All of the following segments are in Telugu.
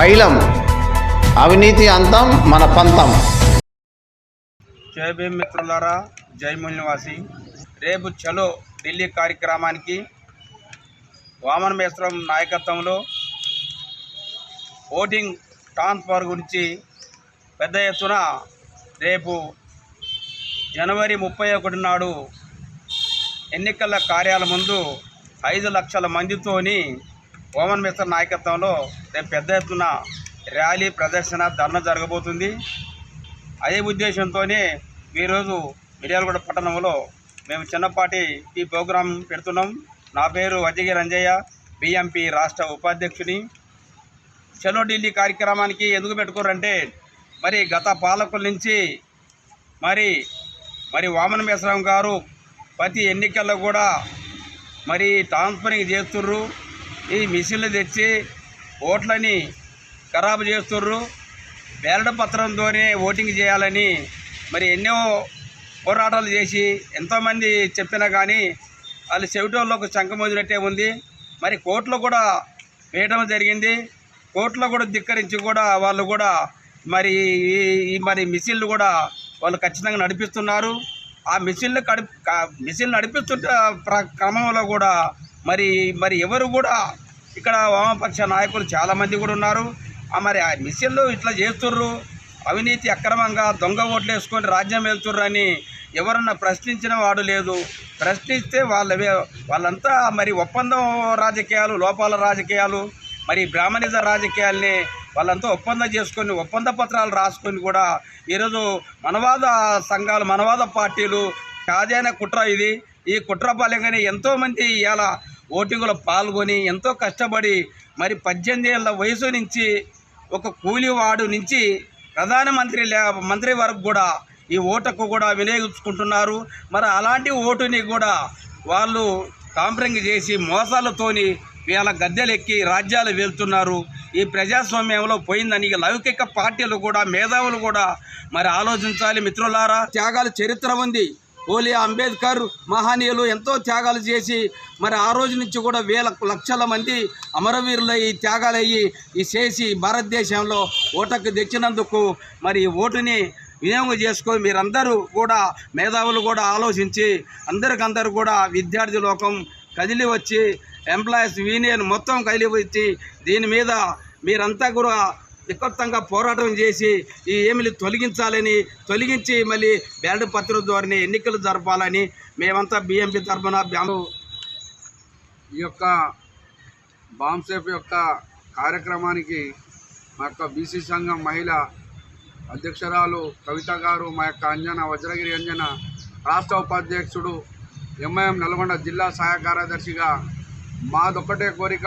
పైలం. అవినీతి అంతం మన పంతం. జై భీమ్ మిత్రులారా జై నివాసి రేపు చలో ఢిల్లీ కార్యక్రమానికి వామన మేశ్వరం నాయకత్వంలో ఓటింగ్ ట్రాన్స్ఫర్ గురించి పెద్ద ఎత్తున రేపు జనవరి ముప్పై ఒకటి నాడు ఎన్నికల కార్యాల ముందు ఐదు లక్షల మందితోని ఓమన్ మిశ్ర నాయకత్వంలో రేపు పెద్ద ఎత్తున ర్యాలీ ప్రదర్శన ధర్నా జరగబోతుంది. అదే ఉద్దేశంతోనే ఈరోజు మిర్యాలగూడ పట్టణంలో మేము చిన్నపాటి ఈ ప్రోగ్రాం పెడుతున్నాం. నా పేరు అజగి రంజయ్య బిఎంపి రాష్ట్ర ఉపాధ్యక్షుని. చలో ఢిల్లీ కార్యక్రమానికి ఎందుకు పెట్టుకోరంటే మరి గత పాలకుల నుంచి మరి మరి వామన మేసరాం గారు ప్రతి ఎన్నికల్లో కూడా మరి ట్రాన్స్ఫరింగ్ చేస్తుర్రు. ఈ మిషన్లు తెచ్చి ఓట్లని ఖరాబు చేస్తుర్రు. బ్యాలెట్ పత్రంతోనే ఓటింగ్ చేయాలని మరి ఎన్నో పోరాటాలు చేసి ఎంతోమంది చెప్పినా కానీ వాళ్ళు చెవిటోళ్ళకు చంకమోదినట్టే ఉంది. మరి కోర్టులో కూడా వేయడం జరిగింది. కోర్టులో కూడా ధిక్కరించి కూడా వాళ్ళు కూడా మరి ఈ- మరి మిషన్లు కూడా వాళ్ళు ఖచ్చితంగా నడిపిస్తున్నారు. ఆ మిషన్లు కడి మిషన్లు నడిపిస్తుంటే ప్ర- క్రమంలో కూడా మరి మరి ఎవరు కూడా ఇక్కడ వామపక్ష నాయకులు చాలామంది కూడా ఉన్నారు. ఆ మరి ఆ మిషన్లు ఇట్లా చేస్తుర్రు. అవినీతి అక్రమంగా దొంగ ఓట్లు వేసుకొని రాజ్యం వెళ్తుర్రు అని ఎవరన్నా ప్రశ్నించిన వాడు లేదు. ప్రశ్నిస్తే వాళ్ళ వాళ్ళంతా మరి ఒప్పందం రాజకీయాలు లోపాల రాజకీయాలు మరి బ్రాహ్మణిజ రాజకీయాల్ని వాళ్ళంతా ఒప్పందం చేసుకొని ఒప్పంద పత్రాలు రాసుకొని కూడా ఈరోజు మనవాద సంఘాలు మనవాద పార్టీలు కాదైన కుట్ర ఇది. ఈ కుట్రపాలెంగానే ఎంతోమంది ఇవాళ ఓటింగ్లో పాల్గొని ఎంతో కష్టపడి మరి పద్దెనిమిది ఏళ్ళ వయసు నుంచి ఒక కూలివాడు నుంచి ప్రధానమంత్రి లే మంత్రి వరకు కూడా ఈ ఓటుకు కూడా వినియోగించుకుంటున్నారు. మరి అలాంటి ఓటుని కూడా వాళ్ళు కాంప్రింగ్ చేసి మోసాలతోని వీళ్ళ గద్దెలెక్కి రాజ్యాలు వెళ్తున్నారు ఈ ప్రజాస్వామ్యంలో పోయిందని ఇక లౌకిక పార్టీలు కూడా మేధావులు కూడా మరి ఆలోచించాలి మిత్రులారా. త్యాగాల చరిత్ర ఉంది. ఓలి అంబేద్కర్ మహనీయులు ఎంతో త్యాగాలు చేసి మరి ఆ రోజు నుంచి కూడా వేల లక్షల మంది అమరవీరులు ఈ త్యాగాలు అయ్యి ఈ చేసి భారతదేశంలో ఓటకు తెచ్చినందుకు మరి ఓటుని వినియోగం చేసుకొని మీరందరూ కూడా మేధావులు కూడా ఆలోచించి అందరికందరూ కూడా విద్యార్థి లోకం కదిలి వచ్చి ఎంప్లాయీస్ యూనియన్ మొత్తం కదిలి వచ్చి దీని మీద మీరంతా కూడా వికృతంగా పోరాటం చేసి ఈ ఏమిలు తొలగించాలని తొలగించి మళ్ళీ బ్యాలెట్ పత్రం ద్వారా ఎన్నికలు జరపాలని మేమంతా బిఎంపీ తరఫున ఈ యొక్క బాంసేఫ్ యొక్క కార్యక్రమానికి మా యొక్క బీసీ సంఘం మహిళ అధ్యక్షురాలు కవిత గారు మా యొక్క అంజన వజ్రగిరి అంజన రాష్ట్ర ఉపాధ్యక్షుడు ఎంఐఎం నల్గొండ జిల్లా సహాయ కార్యదర్శిగా మాదొక్కటే కోరిక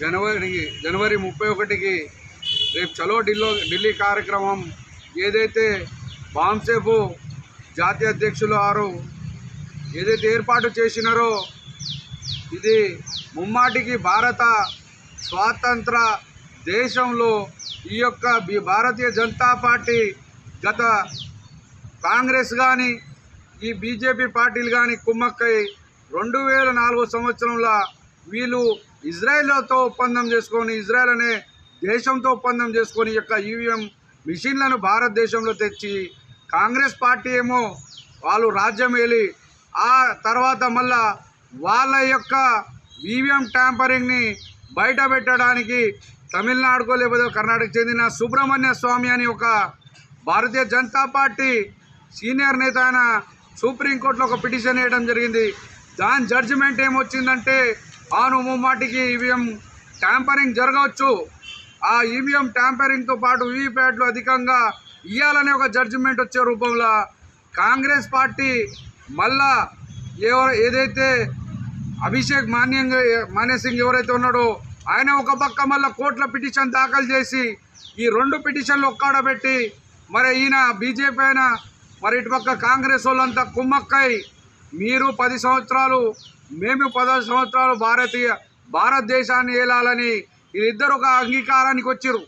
జనవరి జనవరి ముప్పై ఒకటికి రేపు చలో ఢిల్లో ఢిల్లీ కార్యక్రమం ఏదైతే బాంసేపు జాతీయ అధ్యక్షులు వారు ఏదైతే ఏర్పాటు చేసినారో ఇది ముమ్మాటికి భారత స్వాతంత్ర దేశంలో ఈ యొక్క భారతీయ జనతా పార్టీ గత కాంగ్రెస్ కానీ ఈ బీజేపీ పార్టీలు కానీ కుమ్మక్కై రెండు వేల నాలుగో సంవత్సరంలో వీళ్ళు ఇజ్రాయెల్తో ఒప్పందం చేసుకొని ఇజ్రాయెల్ అనే దేశంతో ఒప్పందం చేసుకొని యొక్క ఈవీఎం మిషన్లను భారతదేశంలో తెచ్చి కాంగ్రెస్ పార్టీ ఏమో వాళ్ళు రాజ్యం వెళ్ళి ఆ తర్వాత మళ్ళా వాళ్ళ యొక్క ఈవీఎం ట్యాంపరింగ్ని బయట పెట్టడానికి తమిళనాడుకో లేకపోతే కర్ణాటకకు చెందిన సుబ్రహ్మణ్య స్వామి అని ఒక భారతీయ జనతా పార్టీ సీనియర్ నేత ఆయన సుప్రీంకోర్టులో ఒక పిటిషన్ వేయడం జరిగింది. దాని జడ్జిమెంట్ ఏమొచ్చిందంటే ఆను ముమ్మాటికి ఈవీఎం ట్యాంపరింగ్ జరగవచ్చు. ఆ ఈవీఎం ట్యాంపరింగ్తో పాటు వీవీప్యాట్లు అధికంగా ఇవ్వాలనే ఒక జడ్జిమెంట్ వచ్చే రూపంలో కాంగ్రెస్ పార్టీ మళ్ళా ఎవరు ఏదైతే అభిషేక్ మాన్యంగా మాన్యసింగ్ ఎవరైతే ఉన్నాడో ఆయన ఒక పక్క మళ్ళీ కోర్టుల పిటిషన్ దాఖలు చేసి ఈ రెండు పిటిషన్లు ఒక్కాడబెట్టి మరి ఈయన బీజేపీ అయినా మరి ఇటుపక్క కాంగ్రెస్ వాళ్ళంతా కుమ్మక్కై మీరు పది సంవత్సరాలు మేము పదహారు సంవత్సరాలు భారతీయ భారతదేశాన్ని ఏలాలని వీరిద్దరు ఒక అంగీకారానికి వచ్చారు